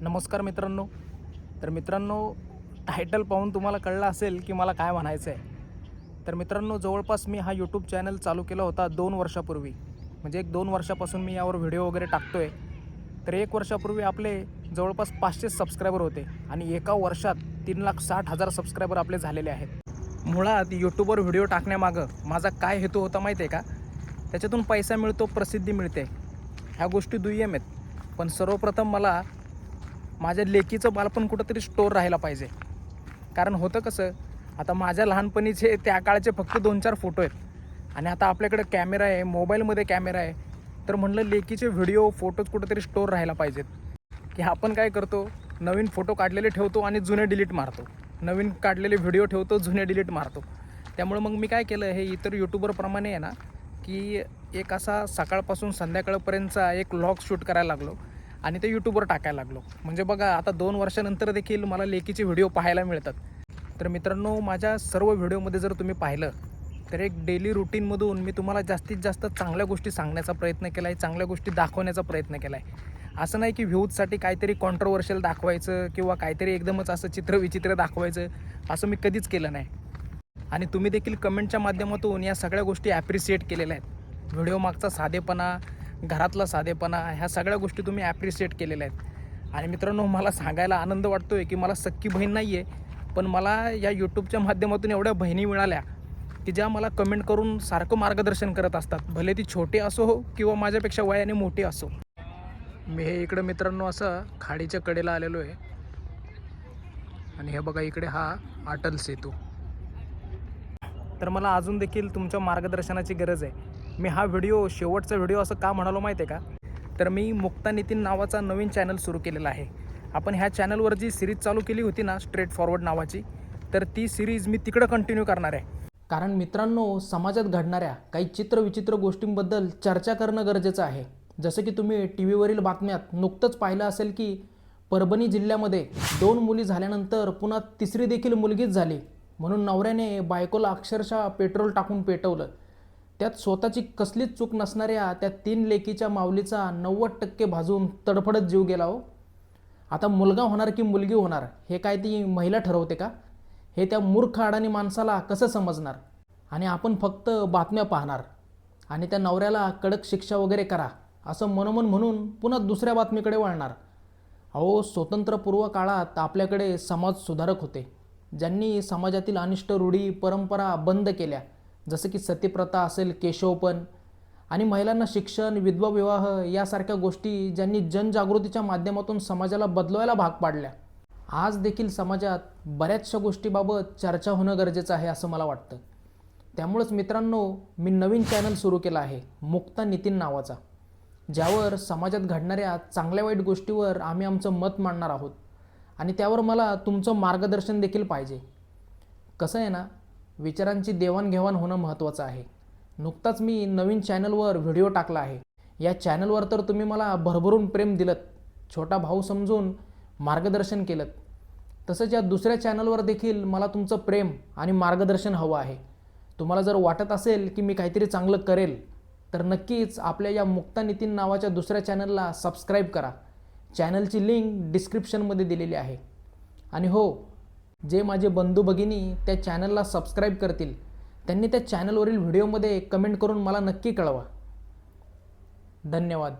नमस्कार मित्रांनो. तर मित्रांनो टायटल पाहून तुम्हाला कळलं असेल की मला काय म्हणायचं आहे तर मित्रांनो जवळपास मी हा यूट्यूब चॅनल चालू केला होता दोन वर्षापूर्वी. म्हणजे एक दोन वर्षापासून मी यावर व्हिडिओ वगैरे टाकतो आहे तर एक वर्षापूर्वी आपले जवळपास पाचशे सबस्क्रायबर होते आणि एका वर्षात तीन लाख साठ हजार सबस्क्रायबर आपले झालेले आहेत. मुळात यूट्यूबवर व्हिडिओ टाकण्यामागं माझा काय हेतू होता माहिती आहे का? त्याच्यातून पैसा मिळतो प्रसिद्धी मिळते. ह्या गोष्टी दुय्यम आहेत. पण सर्वप्रथम मला माझ्या लेकीचं बालपण कुठंतरी स्टोर राहायला पाहिजे. कारण होतं कसं आता माझ्या लहानपणीचे त्या काळचे फक्त दोन चार फोटो आहेत. आणि आता आपल्याकडे कॅमेरा आहे मोबाईलमध्ये कॅमेरा आहे. तर म्हणलं लेकीचे व्हिडिओ फोटोज कुठंतरी स्टोर राहायला पाहिजेत. की आपण काय करतो नवीन फोटो काढलेले ठेवतो आणि जुने डिलीट मारतो. नवीन काढलेले व्हिडिओ ठेवतो जुने डिलीट मारतो. त्यामुळे मग मी काय केलं हे इतर यूट्यूबरप्रमाणे आहे ना की एक असा सकाळपासून संध्याकाळपर्यंतचा एक लॉग शूट करायला लागलो. आणि ते यूट्यूबवर टाकायला लागलो. म्हणजे बघा आता दोन वर्षानंतर देखील मला लेकीचे व्हिडिओ पाहायला मिळतात. तर मित्रांनो माझ्या सर्व व्हिडिओमध्ये जर तुम्ही पाहिलं तर एक डेली रुटीनमधून मी तुम्हाला जास्तीत जास्त चांगल्या गोष्टी सांगण्याचा प्रयत्न केला आहे चांगल्या गोष्टी दाखवण्याचा प्रयत्न केला आहे असं नाही की व्ह्यूजसाठी काहीतरी कॉन्ट्रोवर्शियल दाखवायचं किंवा काहीतरी एकदमच असं चित्र विचित्र दाखवायचं असं मी कधीच केलं नाही. आणि तुम्ही देखील कमेंटच्या माध्यमातून या सगळ्या गोष्टी ॲप्रिशिएट केलेल्या आहेत. व्हिडिओ मागचा साधेपणा घरातला साधेपणा ह्या सगळ्या गोष्टी तुम्ही ॲप्रिशिएट केलेल्या आहेत. आणि मित्रांनो मला सांगायला आनंद वाटतो आहे की मला सख्खी बहीण नाही आहे पण मला या यूट्यूबच्या माध्यमातून एवढ्या बहिणी मिळाल्या की ज्या मला कमेंट करून सारखं मार्गदर्शन करत असतात. भले ती छोटी असो हो किंवा माझ्यापेक्षा वयाने मोठी असो. मी हे इकडं मित्रांनो असं खाडीच्या कडेला आलेलो आहे. आणि हे बघा इकडे हा अटल सेतू. तर मला अजून देखील तुमच्या मार्गदर्शनाची गरज आहे. मी हा व्हिडिओ शेवटचा व्हिडिओ असं का म्हणालो माहिती आहे का? तर मी मुक्ता नितीन नावाचा नवीन चॅनल सुरू केलेला आहे. आपण ह्या चॅनलवर जी सिरीज चालू केली होती ना स्ट्रेट फॉरवर्ड नावाची तर ती सिरीज मी तिकडं कंटिन्यू करणार आहे. कारण मित्रांनो समाजात घडणाऱ्या काही चित्रविचित्र गोष्टींबद्दल चर्चा करणं गरजेचं आहे. जसं की तुम्ही टी व्हीवरील बातम्यात नुकतंच पाहिलं असेल की परभणी जिल्ह्यामध्ये दोन मुली झाल्यानंतर पुन्हा तिसरी देखील मुलगीच झाली. म्हणून नवऱ्याने बायकोला अक्षरशः पेट्रोल टाकून पेटवलं. त्यात स्वतःची कसलीच चूक नसणाऱ्या त्या तीन लेकीच्या माऊलीचा नव्वद टक्के भाजून तडफडत जीव गेला हो. आता मुलगा होणार की मुलगी होणार हे काय ती महिला ठरवते का? हे त्या मूर्ख अडाणी माणसाला कसं समजणार? आणि आपण फक्त बातम्या पाहणार आणि त्या नवऱ्याला कडक शिक्षा वगैरे करा असं मनोमन म्हणून पुन्हा दुसऱ्या बातमीकडे वळणार. अहो स्वतंत्रपूर्व काळात आपल्याकडे समाज सुधारक होते ज्यांनी समाजातील अनिष्ट रूढी परंपरा बंद केल्या. जसं की सतीप्रथा असेल केशवपण आणि महिलांना शिक्षण विधवा विवाह यासारख्या गोष्टी ज्यांनी जनजागृतीच्या माध्यमातून समाजाला बदलवायला भाग पाडल्या. आज देखील समाजात बऱ्याचशा गोष्टीबाबत चर्चा होणं गरजेचं आहे असं मला वाटतं. त्यामुळंच मित्रांनो मी नवीन चॅनल सुरू केला आहे मुक्ता नितीन नावाचा. ज्यावर समाजात घडणाऱ्या चांगल्या वाईट गोष्टीवर आम्ही आमचं मत मांडणार आहोत. आणि त्यावर मला तुमचं मार्गदर्शन देखील पाहिजे. कसं आहे ना विचारांची देवाणघेवाण होणं महत्त्वाचं आहे. नुकताच मी नवीन चॅनलवर व्हिडिओ टाकला आहे. या चॅनलवर तर तुम्ही मला भरभरून प्रेम दिलं छोटा भाऊ समजून मार्गदर्शन केलं तसंच या दुसऱ्या चॅनलवर देखील मला तुमचं प्रेम आणि मार्गदर्शन हवं आहे. तुम्हाला जर वाटत असेल की मी काहीतरी चांगलं करेल तर नक्कीच आपल्या या मुक्ता नितीन नावाच्या दुसऱ्या चॅनलला सबस्क्राईब करा. चॅनलची लिंक डिस्क्रिप्शनमध्ये दिलेली आहे. आणि हो जे माझे बंधू भगिनी त्या चॅनलला सबस्क्राईब करतील त्यांनी त्या चॅनलवरील व्हिडिओमध्ये कमेंट करून मला नक्की कळवा. धन्यवाद.